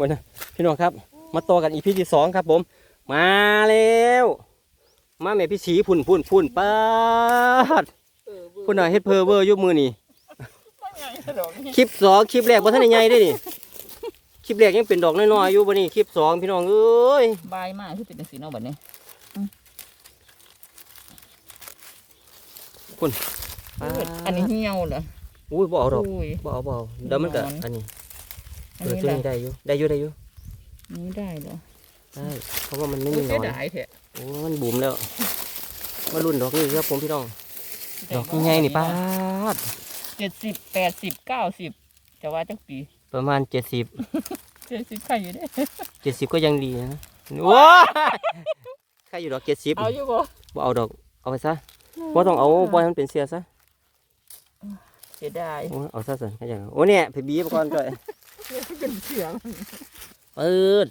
วันนะพี่น้องครับ มาต่อกันอีพีที่สองครับผม มาแล้ว มาแม่พี่สีพุ่นพุ่นพุ่นปาดพุ่นน่ะเฮ็ดเพอเวอร์อยุบมือนี่คลิปสองคลิปแรกบ่ทันได้ใหญ่เด้นี่คลิปแรกยังเป็นดอกน้อยๆอยู่บ่นี่คลิปสองพี่น้องเอ้ยบายมากที่เป็นจังสีเนาะบัดนี้ปาดอันนี้เหี่ยวเหรออุ้ยบ่เอาดอกอุ้ยบ่เอาบ่เอาเดี๋ยวมันก็นอน อันนี้อัเอนอนี้ตัวล่ะนี้ได้อยู่ได้อยู่ได้อยู่นี่ได้เหรอได้เพราะว่ามันไม่โอ้มียหนเสียอนดายแท้โอ้มันบุ๋มแล้วมารุ่นดอกนี้ครับผมพี่น้องดอกใหญ่ๆนี่ป้าดเจ็ดสิบแปดสิบเก้าสิบจะว่าจักปีประมาณเจ็ดสิบเจ็ดสิบใครอยู่เด้เจ็ดสิบก็ยังดีนะว้าใครอยู่ดอกเจ็ดสิบเอาอยู่บ่บ่เอาดอกเอาไปซะว่าต้องเอาบอยมันเป็นเสียซะ เสียดาย โอ้เอาซะสิขยันโอ้เนี่ยไปบีบก่อนก่อน เป็นเสือเปิด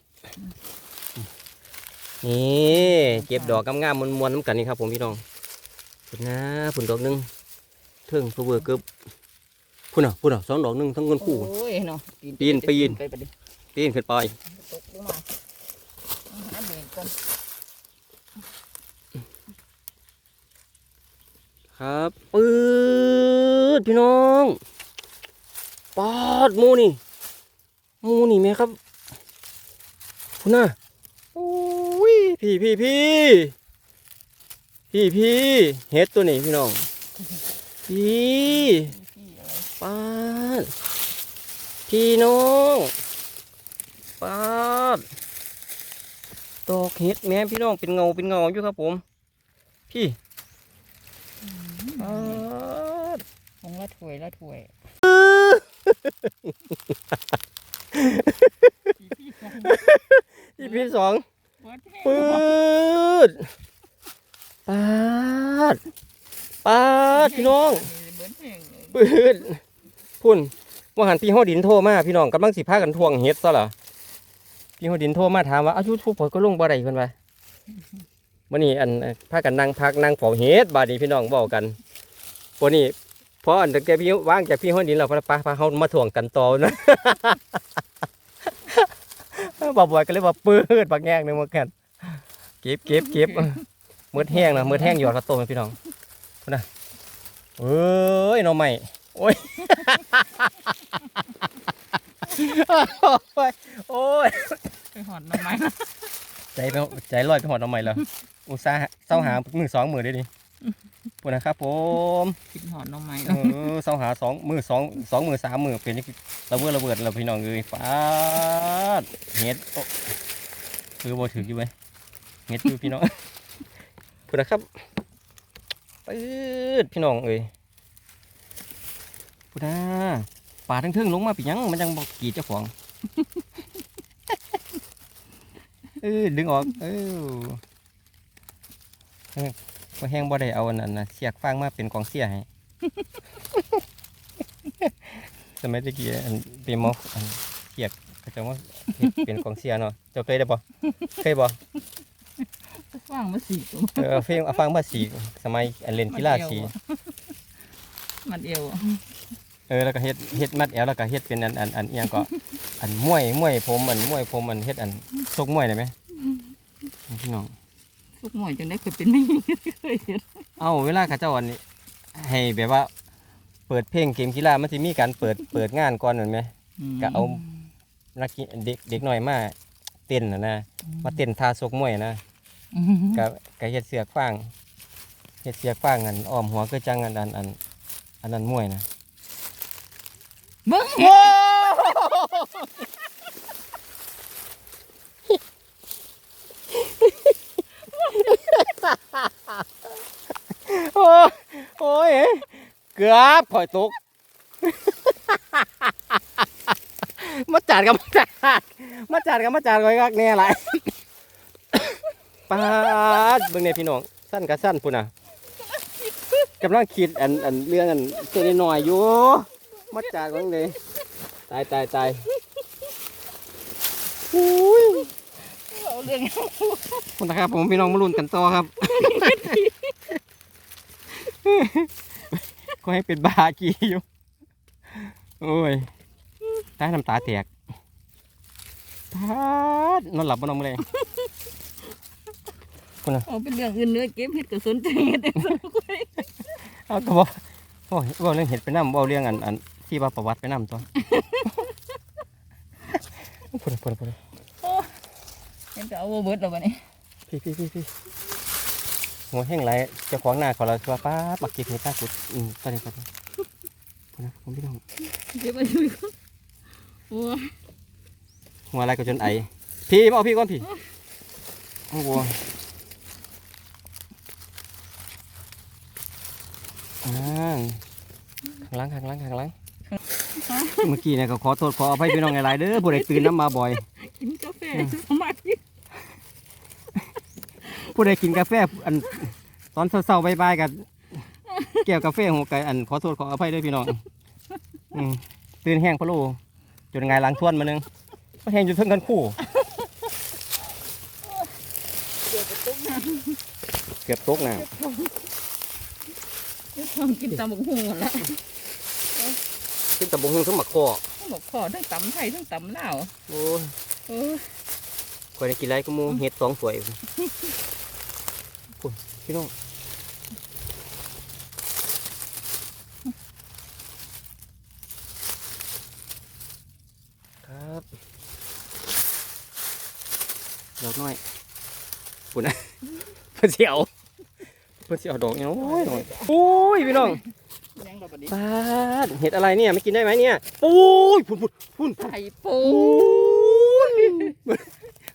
นี่เก็บดอกงามๆมวนๆน้ำกันนี่ครับผมพี่น้องผุนนะผุนดอกหนึงเทิงผู้เบอร์เกือบพุ่นอะพุ่นอะสองดอกหนึงทั้งเงินคู่โอ้ยเนาะปีนปีนไปไปดิปีนขึ้นไปตกลงมาเอาหาเบรกก่อนครับปืดพี่น้องปอดหมูนี่ หมูนี่แม่ครับพุ่นน่ะโอ้ยพี่พี่พี่พี่พี่เฮ็ดตัวนี้พี่น้องพี่พี่อะไรปาดพี่น้องปาดดอกเห็ดแม่พี่น้องเป็นเงาเป็นเงาอยู่ครับผม พี่ปาดของละถ้วยละถ้วยพี่ข อีพีสองปืดปาดปาดพี่น้องปืดพุ่นว่าหันพี่ฮอดินโทรมาพี่น้องกำลังสิพากันทวงเฮ็ดซะเหรอพี่ฮอดินโทรมาถามว่าอายุทุกผลก็ลงบ่ได้เพิ่นว่าวันนี้อันพากันนั่งพักนั่งเฝ้าเฮ็ดบาดนี้พี่น้องเว้ากันวันนี้ พออันแกพี่ว่างจากพี่ฮอดินแล้วพาพาพาเฮามาทวงกันต่อนะบ่บ่อยก็เลยว่าปืดบักแงกหนึงเหมือนกันเก็บเก็บเก็บมืดแห้งนะมืดแห้งหยอดกระโตมพี่น้องพุ่นน่ะเอ้ยหน่อใหม่โอ้ยโอ้ยไปหอดหน้ำไม้ใจไปใจลอยไปหอดเอาใหม่แล้วอุตส่าห์เศร้าหามือสองมือได้ดิปุ่นนะครับผมกินห อดน้ำไม้เออเศร้าหาสองมือสองสองมือสามมือเป็นนี่ระเบิดระเบิดเราพี่น้องเลยฟาดเฮ็ดโอ้คือบ่ถืออยู่ไหมเฮ็ดอยู่พี่น้องปุ่นะครับปืดพี่น้องเอ้ยปุ่นะป่าทั้งเทิงลงมาปียังมันยังบอกกีดเจ้าของเออดึงออกเออพอแห้งบ่ได้เอาอันนั้นนะเสียกฟางมาเป็นกองเสียให้ ส มัยตะกี้อันเป็นหมออันเสียกเขาจะว่าเฮ็ดเป็นกองเสียเนาะเจ้าเคยได้บ่เคยบ่ว่างมาสี่ตัวเออเอาเฟงเอาฟางมาสีสมัยอันเล่นกีฬาสี มันเอวอะเออแล้วก็เฮ็ดเฮ็ดมัดแอวแล้วก็เฮ็ดเป็นอันอันอันเอียงก็ อันมวยมวยผมอันมวยผมอันเฮ็ดอันซกมวยได้ไหมพี่น้องทุกหน่วยจนได้เคยเป็นไม่เคยเห็น เอาเวลาเขาเจ้าอันนี้ให้แบบว่า เปิดเพลงเกมกีฬามันจะมีการเปิดเปิดงานก่อนเหมือนไหมก็เอานักกีเด็กเด็กน้อยมาเต้นนะนะมาเต้นท่าซกมวยนะอืมก็ก็เฮ็ดเสือกฟางเฮ็ดเสือกฟางอันอ้อมหัวคือจังอันอันอันอันนั้นมวยนะเบิ้งโอ้โอ้ยโอ้ย เกือบถอยตก มาจัดกับมาจัดมาจัดกับมาจัดก้อยกักแน่หลายปาดเบิ่งเนี่ยพี่น้องสั้นกับสั้นพุ่นน่ะกำลังคิดอันอันเรื่องอันตัวน้อยอยู่มาจัดกันเลยตายตายตายอุ้ยเอาเรื่องพุ่นนะครับผมพี่น้องมาลุ้นกันต่อครับ ก็ให้เป็นบากีอยู่ โอ้ยตายน้ำตาแตกพาดนอนหลับบ่นอนมื้อใดเอาเป็นเรื่องอื่นเนื้อเก็บเห็ดก็สนใจเห็ดเองสักคนเอาก็บ่โอ้ยเว้าเรื่องเห็ดไปนำเว้าเรื่องอันอันที่ว่าประวัติไปนำตัวพุ่นพุ่นพุ่นเห็นจะเอาเบิร์ดแล้ววันนี้พี่พี่พี่พี่ หัวแห้งไหลเจ้าของหน้าขอเราชัวป้าดมักเก็บเห็ดตากุดอืมตอนนี้ครับพุ่นนะผมพี่น้องเก็บไปดูก่อนโอ้ยหัวอะไรก็จนไอพี่มาเอาพี่ก่อนพี่โอ้โหอ่าข้างหล่างข้างหล่างข้างหล่างเมื่อกี้เนี่ยก็ขอโทษขออภัยพี่น้องหลายๆเด้อผู้ใดตื่นน้ำมาบ่อย กินกาแฟประมาณนี้ผู้ใดกินกาแฟอัน ตอนเช้าๆบ่ายๆกับแก้วกาแฟหัวไก่อันขอโทษขออภัยด้วยพี่น้องอืมตื่นแห้งพะโลจนไงายหล้างทวนมานึงก็แห้งอยู่เทั้งกันคู่ เดี๋ยวไปตุ้มน้เกือบตกน้ำทำกินตำบักหุ่งหมดแล้วำขึ้นตะบงหึงทั้งหมักคอทั้งบอกขอทั้งตำไทยทั้งตำลาวโอ้ยเออคอยได้กินไรก็หมูเห็ดสองสวยพุ่นพี่น้อง ดอกน้อยปุ่นนะเพื่อนเสียวเพื่อนเสียวดอกเนาะโอ้ยน้อยโอ้ยพี่น้องยังเราบัดนี้ปาดเห็ดอะไรเนี่ยไม่กินได้ไหมเนี่ยปุ้ยพุ่นพุ่นพุ่นไข่ปู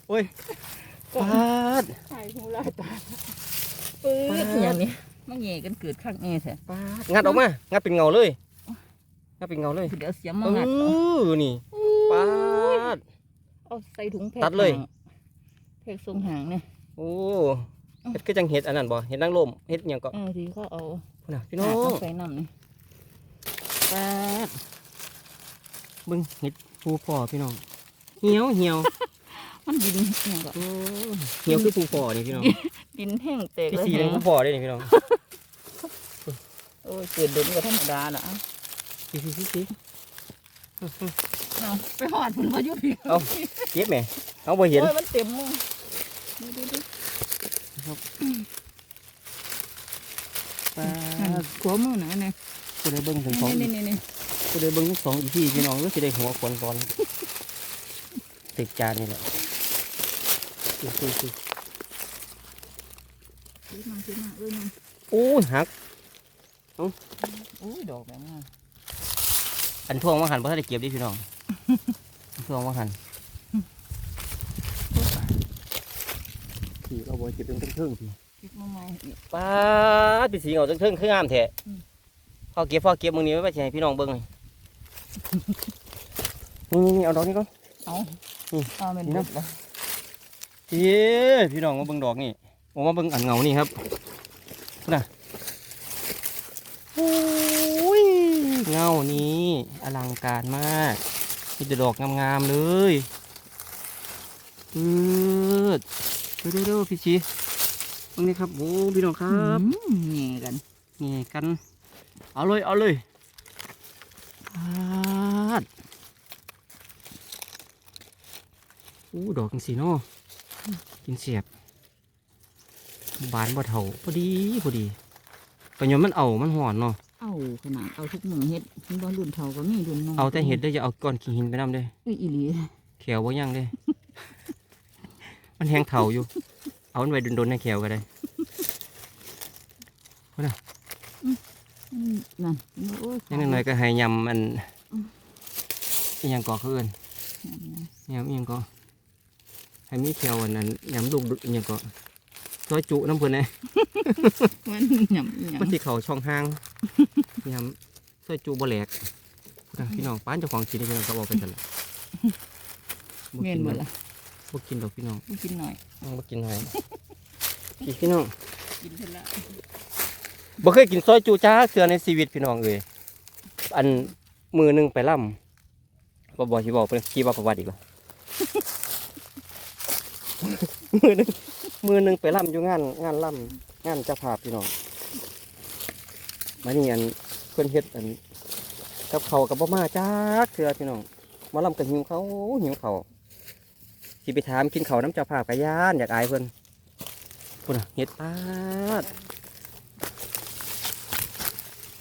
โอ้ยปาดไข่หูลายตาปื้ดอย่างนี้มันแย่กันเกิดข้างนี้แท้ปาดงัดออกมางัดเป็นเงาเลยงัดเป็นเงาเลยเดี๋ยวเสียมเอมางัดเอาอนี่ปาดเอาใส่ถุงแพ็คตัดเลย หางแพ็คทรงหางเนี่ยโอ้เห็ดก็จังเห็ดอันนั้นบ่เห็ดนางลมเห็ดหยังก็เออที่เขาเอาพุ่นน่ะพี่น้องหากมาใส่น้ำนี่ปาดเบิ่งเห็ดผูพอพี่น้องเหี่ยวเหี่ยวมันดินเนี่ยก็โอ้เหี่ยวคือผูพอนี่พี่น้องดินแห้งแตกพี่เลยสีแฮเป็นผูะพอได้นี่พี่น้องโอ้ยเกิดเดินก็ธรรมดาละพี่พี่พี่พี่เอาไปหอดมันมาอยู่พี่เอาเก็บแหม่เอาบ่เห็นโอ้ยมันเต็มมือ ดูดูดูปานั่นดขวามือหนาเนี่ยกูได้เบิ่งถึงสองนี่นี่นี่กูได้เบิ่งทั้งสองอีพี่พี่น้องก็สิได้หัวคนก่อนติดจานนี่แหละดูดูดูซื้อมาซื้อมาเอ้ยมันโอ้ยหักโอ้ยดอกแบบนี้อันท่วงว่าหันเพราะถ้าได้เก็บดิพี่น้องท่วงว่าหัน พี่เราบอยเก็บเป็นเครื่องๆพี่คิดมาใหม่อีกป้าดพี่สีเอาเครื่องๆคืองามแท้อืมพอเก็บพอเก็บมึงนี้ไว้ไปให้พี่น้องเบิ่งเลยนี่นี่นี่เอาดอกนี้ก่อน เอาอืม เอาเป็นนี่บุนะดแล้วพี่พี่น้องมาเบิ่งดอกนี่ผมมาเบิ่งอันเงานี่ครับน่ะโอ้ยเงานี้อลังการมากมีแต่ดอกงามๆเลยอืด ดูดูดูพี่ชีตรงนี้ครับโอ้พี่น้องครับอืมแง่กันนี่กัน เอาเลยเอาเลยปาดอู้ดอกจังสีเนาะกินเสียบบานบ่เท่าพอดีพอดีปัญญามันเอามันหอนเนาะเอาขนาดเอาทุกมือเฮ็ดมันบ่รุ่นเท่าก็มีรุ่นน้องเอาแต่เห็ดเด้ออย่าเอาก้อนขี้หินไปนำเด้ออุ้ยอีหลีแขวบ่ยังเด้อ มันแห้งเข่าอยู่ เอามันไว้โดนๆในแขวก็ได้อืมนั่นโอ้ยยังน้อยๆก็ให้ยำมันอิหยังก่อเขาเอิ้นยำอิหยังก็ให้มีแถวอันนั้นยำลูกดุอิหยังก็ซอยจุน้ำเพิ่นเลยมันหยำหยมันสิเข้าช่องห้างยำซอยจุบ่แหลกนะพี่น้องป้านเจ้าของกินนี่พี่น้องก็บอกไปซั่นล่ะำเมียนหมดละ บ่กินดอกพี่น้องไม่กินหน่อยบ่กินให้พี่พี่น้องกินเสร็จแล้วบ่เคยกินซอยจุจ้าเสือในชีวิตพี่น้องเอ้ยอันมือหนึงไปล่ำบ่บ่สิบอกเป็นขี้ว่าประวัติอีกแล้ว มือหนึงมือหนึงไปล่ำอยู่งาน งานล่ำงานเจ้าภาพพี่น้องมานี่อันเพิ่นเฮ็ดอันกับเขาวกับบ่มาจ้าเสือพี่น้องมาล่ำกับหิวเขาวหิวเขาว สิไปถามกินเขาวน้ำเจ้าภาพกะย่านอยากอายเพิ่นพุ่นน่ะเฮ็ดปาด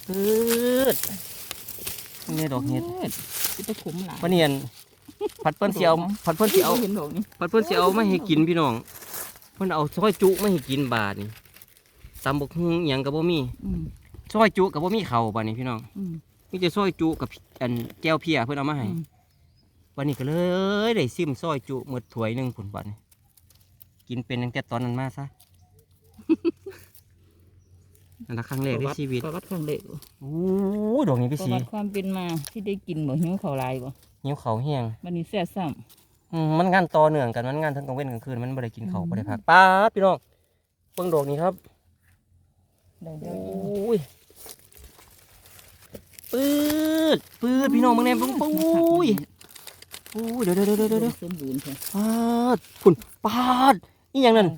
ปืดนี่ดอกเฮ็ดคือตะขุมหลายวันนี้อันผัดเพิ่นสิเอาผัดเพิ่นสิเอาเห็นดอกนี่ผัดเพิ่นสิเอามาให้กินพี่น้อง เพิ่นเอาซอยจุมาให้กินบาดนี่ตำบกฮุงอิหยังก็บ่มีอืมซอยจุก็บ่มีข้าวบาดนี้พี่น้องอืมมีแต่ซอยจุกับอันแก้วเพียเพิ่นเอามาให้อืม วันนี้ก็เลยได้ซิมซอยจุหมดถ้วยหนึงพุ่นบัดนี้กินเป็นตั้งแต่ตอนนั้นมาซะนั่นละครั้งแรกในชีวิตประวัติครั้งเด็กโอ้ดอกนี้ปพี่ระสีวัติความเป็นมาที่ได้กินบ่หิวข้าวหลายบ่หิวเขาวแห้งวันนี้แซ่บซ้อืมมันงานต่อเนื่องกันมันงานทั้งกลางเว้นกลางคืนมันบ่ได้กินเขาวบ่ได้พักป้าดพี่น้องเบิ่งดอกนี้ครับำได้โอเด้อ้ยปืดปืดพี่น้องมึงแน่ปุ้งปุ้ย โอ้เดี๋ยวเดี๋ยวเดี๋ยวเดี๋ยวเดี๋ยวสมบูรณ์ค่ะปาดพุ่นปาดนี่ยังนั่น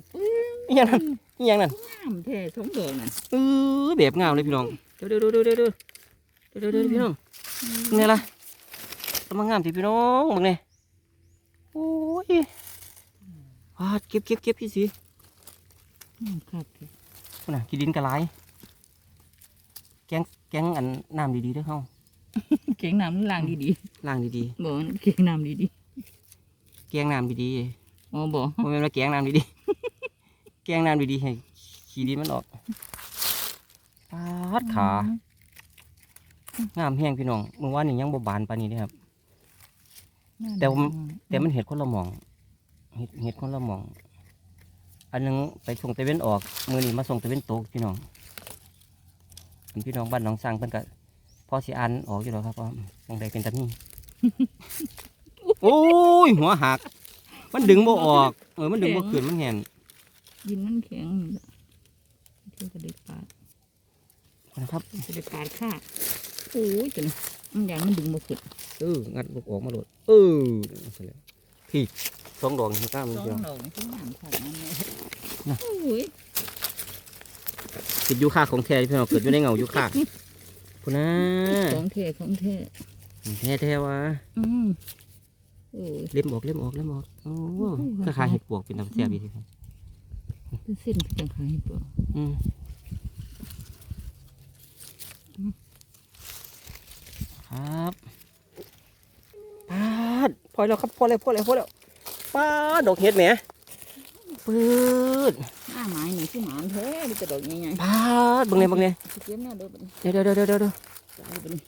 นี่ยังนั่นนี่ยังนั่นงามแท้สมแดงนั่นเออแบบงามเลยพี่น้องเดี๋ยวเดี๋ยวเดี๋ยวเดี๋ยวเดี๋ยวเดี๋ยวพี่น้องไงล่ะต้องมางามทีพี่น้องมึงเนี่ยโอ้ยปาดเก็บเก็บเก็บพี่สีครับน่ะกินดินกระไรแกงแกงอันน้ำดีๆเด้อเฮา เก่งน้ำล้างดีล้างดีๆบ่เก่งน้ำดีๆ แกงน้ำดีๆอ๋อบ่ๆโมเมนว่าแกงน้ำดีๆ แกงน้ำดีๆให้ขี้ดินมันออกปาดขา งามแห้งพี่น้องเมื่อวานนี่ยังบ่บานปานนี้เด้ครับ แต่ว่าแต่มันเห็ดคนละหมองเห็ดเห็ดคนละหมอง อันหนึงไปส่งตะเวนออก มือนี้มาส่งตะเวนตกพี่น้องเป็นพี่น้องบ้านหน้องสร้างเพิ่นก็ พอสิอ่านออกอยู่แล้วครับว่าบางใดเป็นตะนี่โอ้ยหัวหัก มันดึงบ่ออก เออมันดึงบ่ขึ้นมันแหนดินมันแข็งนี่ล่ะเที่ยวก็ได้ปาดนะครับจะได้ปาดค่ะโอ้ยจังมันอย่างมันดึงบ่ขึ้นเอองัดบ่ออกมาโลดเออพี่สองดอกนี่กล้ามันสองเดียวดอกนี่คืองามคักนั่นแหละน่ะโอ้ยติดยูคาของแท้พี่น้องเกิดอยู่ในเงายูคา พุ่นนะของแท้ของแท้แท้แท้ๆวะอืมโอ้ยเล็มออกเล็มออกเล็มออกโอ้โอ้ยคล้ายๆเห็ดปวกเป็นตำแซ่บดีทีเดียวเป็นเส้นคือจังขายตัวอืมครับปาดพอแล้วครับพอแล้วพอแล้วพอแล้วปาดดอกเห็ดแหมปืดหน้า ไม้นี่คือหมานแท้มีแต่ดอกใหญ่ปาดเบังเนี่ยเบังเนี่ยๆเก็บแน่เด้อบัดนี้เดี๋ยวเดี๋ยวเดี๋ยวเดี๋ยวเดี๋ยวตายบัดนี้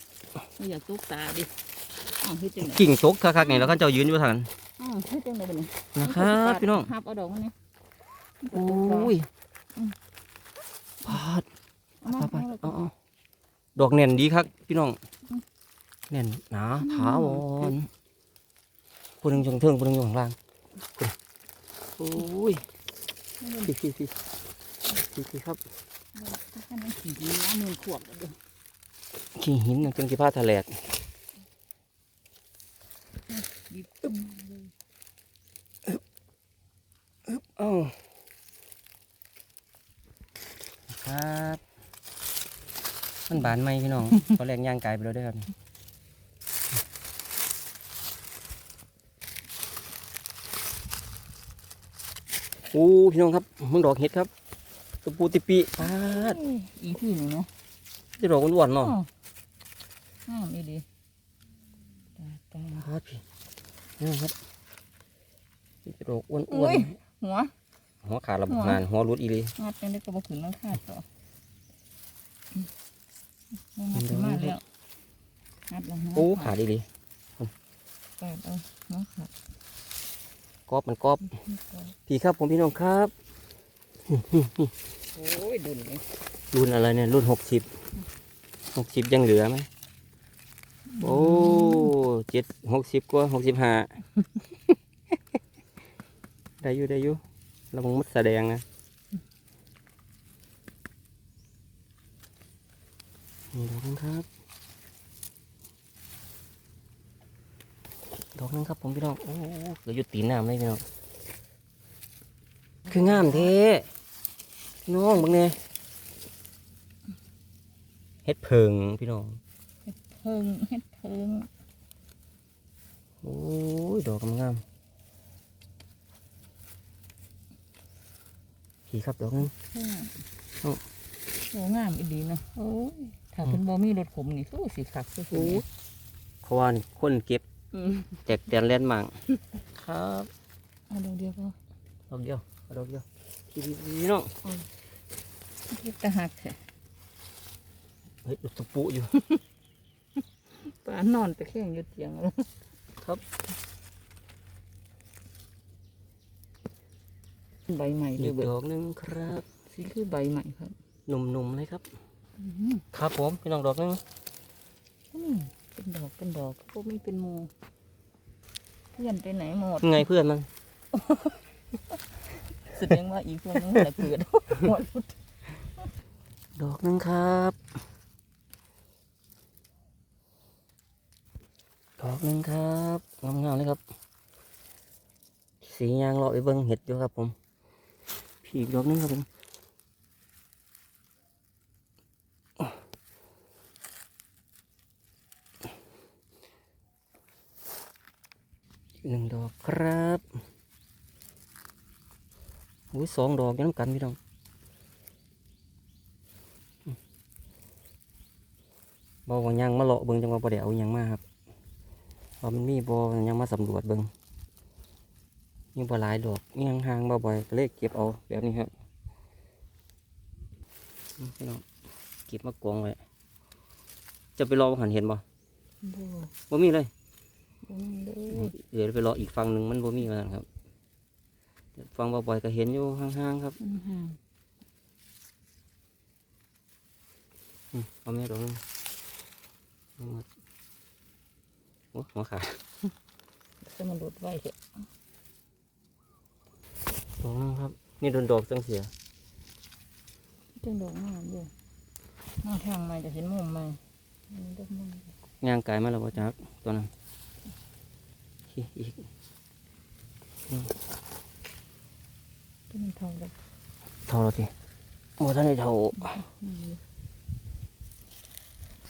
ไม่อยากตุกตาดิอ้าวเฮ็ดจังได๋กิ่งตกคักๆนี่แล้วเข้าเจ้ายืนอยู่ทางนั้นอ้าวเฮ็ดจังได๋บัดนี้นะครับพี่น้องหับเอาดอกมันนี่โอ้ยปาดเอามาปาดปาดเอาเอาเอาดอกแน่นดีครับพี่น้องแน่นหนาถาวรผู้หนึงอยู่ข้างเทิงผู้หนึงอยู่ข้างล่างโอ้ย พี่พี่พี่พี่พี่ครับให้มันขี้ดีนะมือขวบเด้อขี้หินน่ะจังสิพาทะแลกดีตึ้มเลยเอ้าครับ มันบานไหมพี่น้องตอนแรกย่างกายไปแล้วเด้วยครับ อ้พี่น้องครับมึงดอกเห็ดครับตะปูติปีปาดอีพี่นี่เนาะจะดอกอ้วนๆเนาะอ้าวนี่ดีตาตาปาดพี่นี่ครับจะดอกอ้วนอุ้ยหัวๆหัวขาดระบบงานหัวรุดอีหลีงัดจังได้ก็บ่ขึ้นแล้วขาดต่ออืมงัดขึ้นมาแล้วงัดแล้วหัวโอ้ขาดอีหลีปาดเอาหัวขาด กรอบมันกรอบพี่ครับผมพี่น้องครับโอ้ยดุนเลยรุ่นอะไรเนี่ยรุ่นหกสิบหกสิบยังเหลือไหมโอ้เจ็ดหกสิบกว่าหกสิบห้าได้อยู่ได้อยู่ระวังมัดแสดงนะนี่ดอกนึงครับ ดอกนึงครับผมพี่น้อง โอ้เกือบหยุดตีนน้ำเลยพี่น้อง คืองามเทีน้องบังเนี่เฮ็ดเพิงพี่น้อง เฮ็ดเพิงเฮ็ดเพิงโอ้ยดอกงามขี่ครับดอกนึงโอ้งามอีดีเนาะโอ้ยถ้าเป็นบ่มีรถขมนี่สู้สิครับสู้เพราะว่าคนเก็บ แจกแตนแล่นมังครับเอาดอกเดียวก็ดอกเดียวเอาดอกเดียวพี่พี่น้องคิดตะหักแท้เฮ้ยตะปูอยู่ปลานอนตะแคงอยู่เตียงแล้วครับใบใหม่เลอียกเบิดดอกหนึงครับสิคือใบใหม่ครับหนุ่มๆเลยครับอืมครับผมพี่น้องดอกหนึงอืม เป็นดอกเป็นดอกพวกไม่เป็นหมูเพื่อนไปไหนหมดไงเพื่อนมันแสดงว่าอีกพวกนึงอะไรเกิดหมดดอกหนึงครับ ดอกหนึงครับงามๆเลยครับ สียางเลาะไปเบิ้งเห็ดอยู่ครับผมพี่อีกดอกหนึงครับผม หนึ่งดอกครับอุ้ยสองดอกอยังนำกันพี่น้องบอว่ายังมาเลาะเบิงจังว่าบ่ได้เอาหยังมาครับเพราะมันมีบอยังมาสำรวจเบิงยังบ่หลายดอกยังห่างบ่บ่อยก็เลยเก็บเอาแบบนี้ครับอืมพี่น้องเก็บมากองไว้จะไปรอบ่หันเห็นบ่บ่บ่มีเลยบ่มี เลยเดี๋ยวไปรออีกฝั่งหนึ่งมันบ่มีว่าซั่นครับฟังบ่บ่อยก็เห็นอยู่ห่างๆครับมันห่างอืมเอาแม่ดอกหนึงเอามาโอ้หัวขาดจะมันลดไว้เถอะดอกหนึงครับ นี่โดนดอกจังเสียจังดอกงามอยู่มาทางใหม่จะเห็นมุมใหม่มันดอกมันย่างกายมาแล้วบ่จักตัวนั้น อีกอีกที่มันทองแบบเท่าแล้วทีโอ้ท่านได้เท่านี้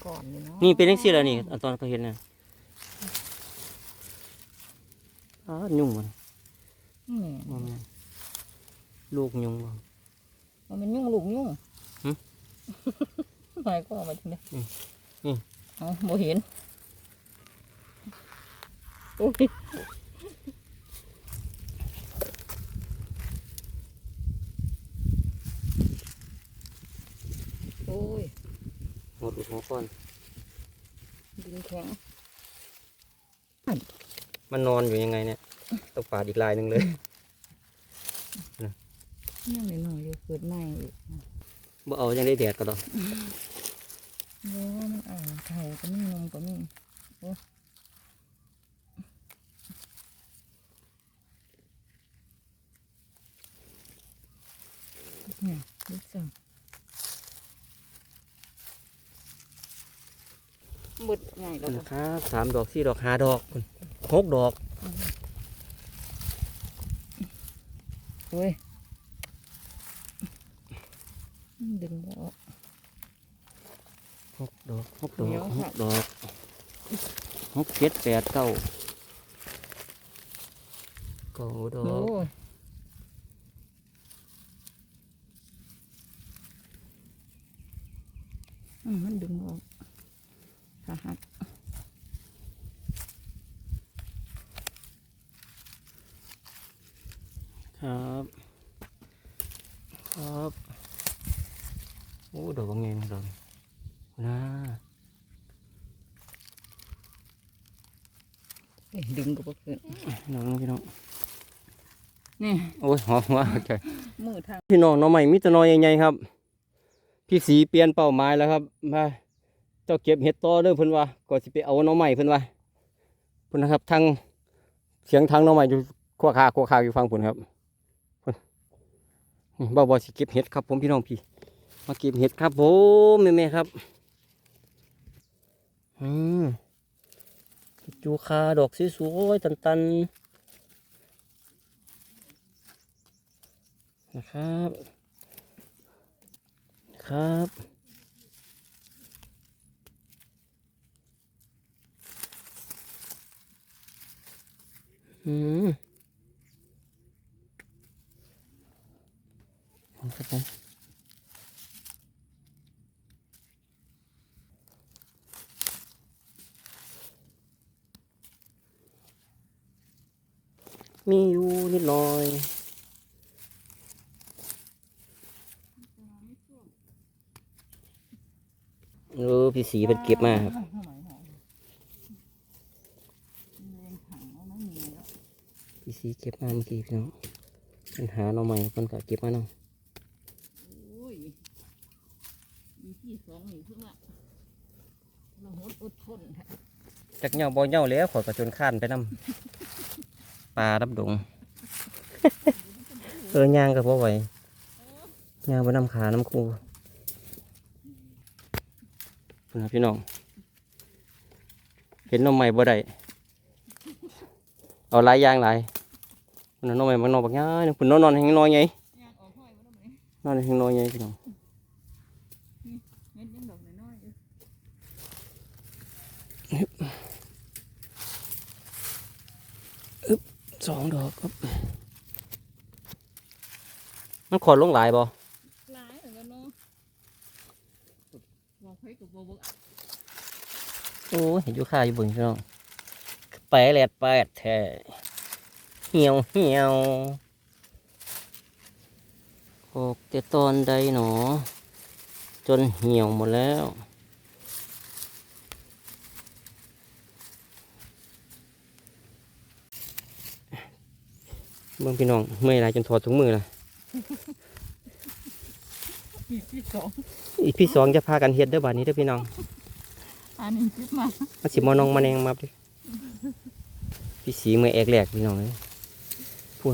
ก่อนนี่เนาะนี่เป็นจังซี่แล้วนี่อันตอนเขาเห็นน่ะอ้ายุ่งมันนี่บ่แม่นลูกยุ่งบ่มันเป็นยุ่งลูกยุ่งหึหมายก็มาถึงได้อืมอืมเอาบ่เห็น โอ้ยโอ้ยหมดอุดหัวก้อนดินแข็ง มันนอนอยู่ยังไงเนี่ยต้องปาดอีกลายหนึงเลยยังหน่อยๆอยู่เกิดใหม่อีกบ่เอายังได้แดดก็ดอกเดี๋ยวมันอ่านไข่ก็มีนมก็มีโอ้เนี่ยลูกสาวหมดง่าย แล้วนะครับสามดอกสี่ดอกห้าดอกพุ่นหกดอกเฮ้ยดึงบ่ออกหกดอกหกดอเหนีกยวหค่ะกดอกหกเจ็ดแปดเก้าเก้าดอโอ้กยอืมมันดึงออกขาหัก ครับ ครับ โอ้ดอกบางไงนะดอกนะเอ้ยดึงก็บ่ขึ้นพี่น้องพี่น้องนี่โอ้ยหอมว่าใจมือทางพี่น้องหน้องใหม่มิตรน้อยใหญ่ๆครับ พี่สีเปลี่ยนเป้าหมายแล้วครับมาเจ้าเก็บเห็ดต่อเด้อเพิ่นว่าก็สิไปเอาหน้องใหม่เพิ่นว่าเพิ่นนะครับทางเสียงทางหน้องใหม่อยู่ขั้วขาขั้วขาอยู่ฟังเพิ่นครับเพิ่นนี่ บ่าวบอสิเก็บเห็ดครับผมพี่น้องพี่ มาเก็บเห็ดครับผมแม่ๆครับ อืมจูคาดอกสวยๆตันๆ นะครับ ครับอืม ครับผม มีอยู่นิดหน่อยเออพี่สีเป็นเก็บมาครับพี่สีเก็บมาเมื่อกี้พี่น้องปัญหาเราใหม่คนก็เก็บมาเนาะโอ้ยมีที่สองนี่เพื่อว่าเราหดอดทนค่ะจากเหงาบ่เหงาแล้วขอยกระจนข้านไปนำ ปลาดับดง เออย่างก็บ่ไหวย่างไปนำขาน้ำคูพุ่นนะพี่น้อง เห็นหน้องใหม่บ่ได้เอาหลายอย่างหลายพุ่นนะหน้องใหม่บางนอกบางย่างพุ่นนอนนอนแหงน้อยไงยางออกห้อยมาแล้วไหมนอนแหงน้อยไงพี่น้อง เม็ดยังดอกน้อยๆอยู่ สองดอกครับ มันขอดลงหลายบ่หลายเหมือนกันเนาะบอกให้กับบอกโอ้เห็นอยู่ค่าอยู่เบนพี่น้องแปดแหลดแปดแท้เหี่ยวเหี่ยวออกแต่ตอนใดหนอ จนเหี่ยวหมดแล้ว เบิ่งพี่น้องเมื่อยหลายจนถอดถุงมือละมีที่สองอีกพี่สองจะพากันเฮ็ดเด้อบัดนี้เด้อพี่น้องอันนี้คิดมามาสิมอนองมาแนงมาดิพี่สีมือแอกแหลกพี่น้องเลยโอ้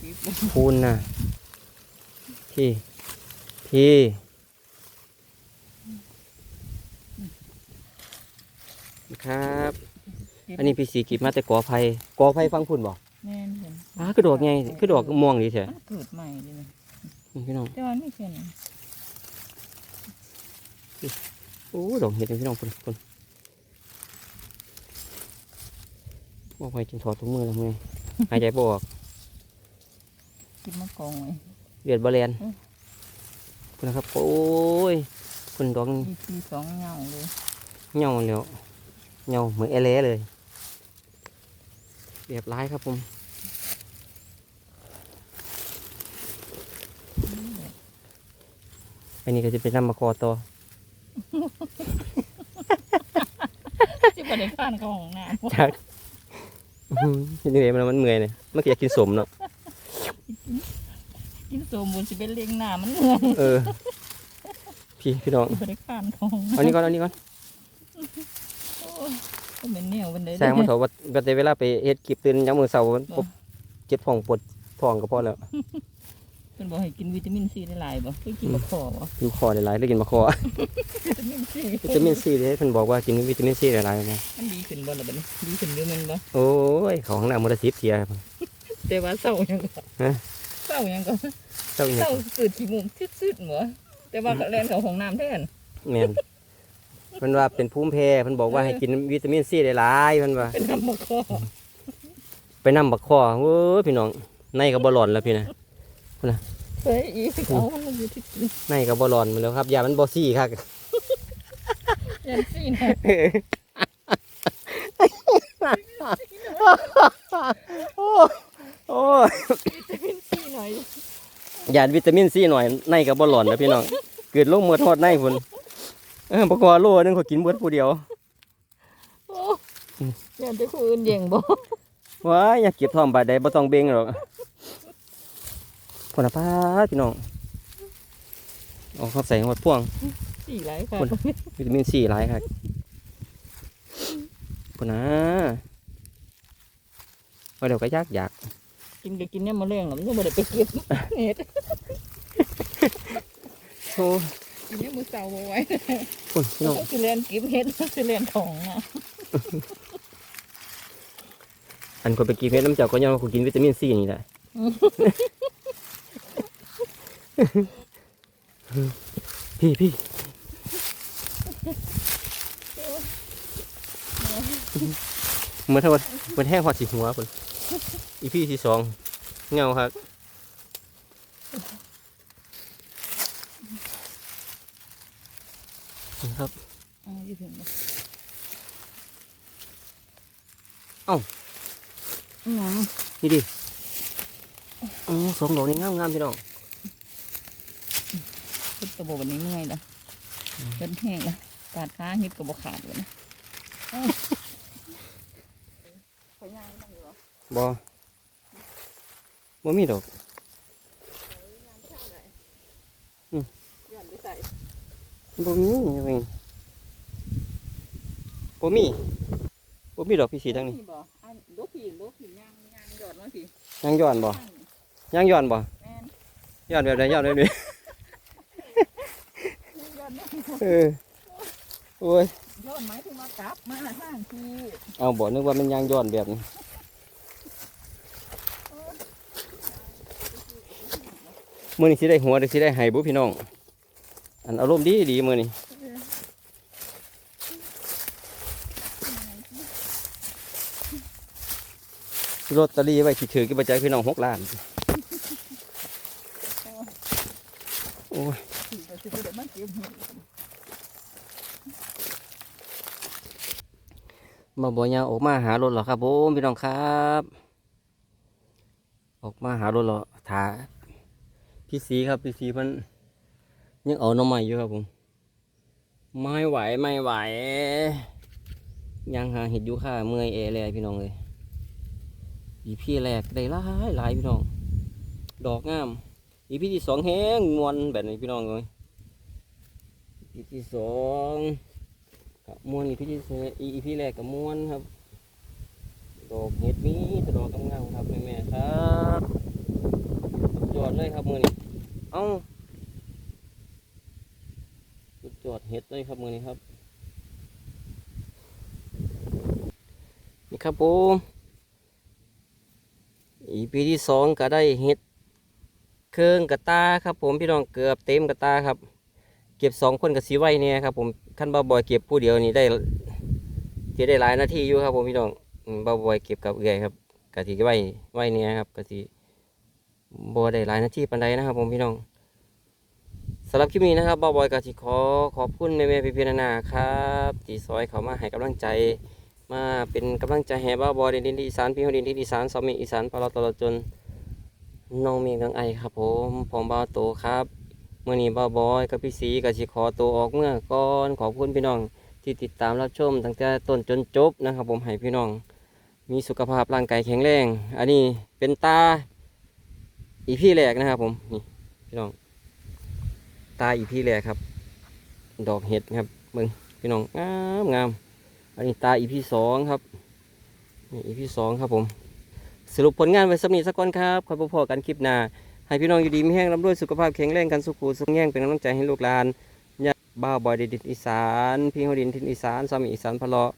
คิดพูนน่ะพี่พี่ครับ อันนี้พี่สีกิบมาแต่กอไผ่กอไผ่ฟังพุ่นบอกแม่นเห็น อ้าคือดอกไงคือดอกม่วงดีเถอะมันเกิดใหม่เลยนะนี่พี่น้องแต่ว่าไม่เช่นโอ้ดอกเห็ดเลยพี่น้องพุ่นพุ่นบอกไปจนถอดถุงมือแล้วมึงหายใจบ่ออกคิดมากองไว้เลือดบาแลนอืมพุ่นนะครับโอ้ยพุ่นดอกมีที่สองเงาเลยเหงาแล้วเหงาเหมือนเอเล่เลยเรียบร้ายครับผม อันนี้ก็จะเป็นน้ำมะกอตัวที่ประเด็นข้านเขาของน้ำจากอื้อหือนี่เลยมันมันเมื่อยเลยมันก็อยากกินสมเนาะกินโซมูลสิเป็นเลี้ยงหน้ามันเหนื่อยเออ พี่พี่น้องที่ประเด็นข้านเขาของเอานี้ก่อนเอานี้ก่อนก็เป็นเหนียวเป็นเลยแซงมาเถอะว่าว่าแต่เวลาไปเฮ็ดคลิปตื่นยามมื้อเช้ามันปวดเจ็บท้องปวดท้องก็พอแล้ว เป็นบอกให้กินวิตามินซีได้หลายบ่เคยกินมะขอบ่อยู่คอหลายๆเลยกินมะขอวิตามินซีวิตามินซีเด้เพิ่นบอกว่ากินวิตามินซีหลายๆนะมันดีขึ้นบ่ล่ะบัดนี้ดีขึ้นเยอะแมันบ่โอ้ยเขาห้องน้ำมื้อละ10เที่ยแต่ว่าเศร้ายังก็ฮะเศร้ายังก็เจ้าอีหเศยัร้างเกิดขี้มุมซึดๆเหมือแต่ว่าก็แล่นเข้าห้องน้ำแทนแม่นเพิ่นว่าเป็นภูมิแพ้เพิ่นบอกว่าให้กินวิตามินซีหลายๆเพิ่นว่า เป็นน้ำมะขอไปนำบักคอเว้ยพี่น้องในก็บ่ร้อนแล้วพี่นะ เฮ้ยอีกเอามันอยู่ที่ในก็บ่ร้อนมาแล้วครับยามันบ่ซี่คักยันซีนะโอ้โอ้วิตามินซีหน่อยยาวิตามินซีหน่อยในก็บ่ร้อนแล้วพี่น้องเกิดลงหมดฮอดในพุ่นเออบ่กอโลนึงเขากินเบิดผู้เดียวโอ้ยันแต่คนอื่นแย่งบ่ว้ายอยากเก็บท้องบาดใดบ่ต้องเบ่งหรอก พุ่นน่ะป้าดพี่น้องเอาเข้าใส่หมดพ่วงสีหลายค่ะคนวิตามินซีหลายครับพุ่นน่ะว่าเดี๋ยวก็ยากอยากกินก็กินเนี่ยมาเลี้ยงหรอมันยังบ่ได้ไปเก็บเห็ดโอ้กินเนี่ยมือเสาบ่ไหว้พุ่นพี่น้องต้องสิเรียนเก็บเห็ดต้องสิเรียนของนะอันคนไปกินเพชรน้ำเจ้าก็ยังว่าคนกินวิตามินซีนี่แหละ พี่พี่เหมือนทอดเหมือนแห้งหอดสีหัวคนอีพี่ที่สองเงาครับครับเอ้านี่ดิอ๋อสองดอกนี่งามงามใช่น้อง พุทธบวันนี้เมื่อยละเป็นแห้งละปาดขาหิบกับบขาดเลยนะเอ้าไปย่างบ้างอยู่เหรอบ่มีดอกอืมย้อบ่มียังบ่มีบ่มีดอกพี่สีทั้งนี้บ่อันลูกผีลูกผีย่างย่างหยอดมาสิยางย้อนบ่ยางย้อนบ่ย้อนแบบใดย้อนแบบนี้ย้อน เออโอ้ยย้อนหมายถึงว่ากลับมาทางทีเอาบ่นึกว่ามันยางย้อนแบบนี้มื้อนี้สิได้หัวหรือสิได้ไห้บุพี่น้อง อันอารมณ์ดีดีมื้อนี้ลอตเตอรี่ไว้ที่ถือกี่ปัจจัยพี่น้องหกล้าน โอ้ย สิเดี๋ยวมันเก็บเห็ดมาบ่ยาออกมาหารถเหรอครับผมพี่น้องครับ ออกมาหารถเหรอถาพี่สีครับพี่สีมันยังเอาน้ำใหม่อยู่ครับผมไม่ไหวไม่ไหว ยังหาเห็ดอยู่ค่ะเมื่อยเอเลยพี่น้องเลยอีพี่แรกได้หลายหลายพี่น้อง ดอกงาม อีพี่ที่สองแห้งมวนแบบนี้พี่น้องเลย พีที่สองกับมวนอีพี่ที่สอีพีแรกกับมวนครับ ดอกเห็ดมีแต่ดอกงามครับแม่แม่ครับสุดยอดเลยครับมือนี้เอ้าสุดยอดเห็ดเลยครับมือนี้ครับ นี่ครับผมอีพีที่สองก็ได้เห็ดเครื่องกระตาครับผมพี่น้องเกือบเต็มกระตาครับ เก็บสองคนกับสีไว้เนี่ยครับผมขั้นบ่าบอยเก็บผู้เดียวนี่ได้ที่ได้หลายนาทีอยู่ครับผมพี่น้องบ่าบอยเก็บกับเอื่อยครับกะทิไว้ไว้เนี่ยครับกะทิบ่ได้หลายนาทีปานใดนะครับ ผมพี่น้องสำหรับคลิปนี้นะครับบ่าบอยกะทิขอขอบคุณแม่ๆพี่ๆนานาครับที่ซอยเขามาให้กำลังใจ มาเป็นกำลังใจให้บ้าบอดินดินที่อีสานพี่ฮอดินที่อีสานสามีอีสานปลาตลอดจนน้องเมียงน้องไอครับผมผมบ้าวโตครับ มื่อนี้บ้าวบอยกับพี่สีกับสิขอตัวออกเมื่อก่อนขอบคุณพี่น้องที่ติดตามรับชมตั้งแต่ต้นจนจบนะครับ ผมให้พี่น้อง มีสุขภาพร่างกายแข็งแรง อันนี้เป็นตาอีพี่แรกนะครับ ผมนี่พี่น้อง ตาอีพี่แรกครับ ดอกเห็ดครับมึงพี่น้องงามงามอันนี้ตาอีพี่สองครับนี่อีพี่สองครับผม สรุปผลงานไว้สำนีสักก่อนครับคอยพอกันคลิปหน้า ให้พี่น้องอยู่ดีมีแห้งร่ำรวยสุขภาพแข็งแรงกันสุขุสุขแง่งเป็นกำลังใจให้ลูกหลานยาบ้าวบอยดินอีสานพี่ฮอดินทินอีสานสามีอีสานพะเลาะ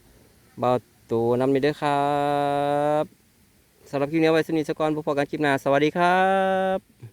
บ่าวตูนำไปด้วยครับสำหรับคลิปนี้ไว้สนิทสกก่อนพอกันคลิปหน้าสวัสดีครับ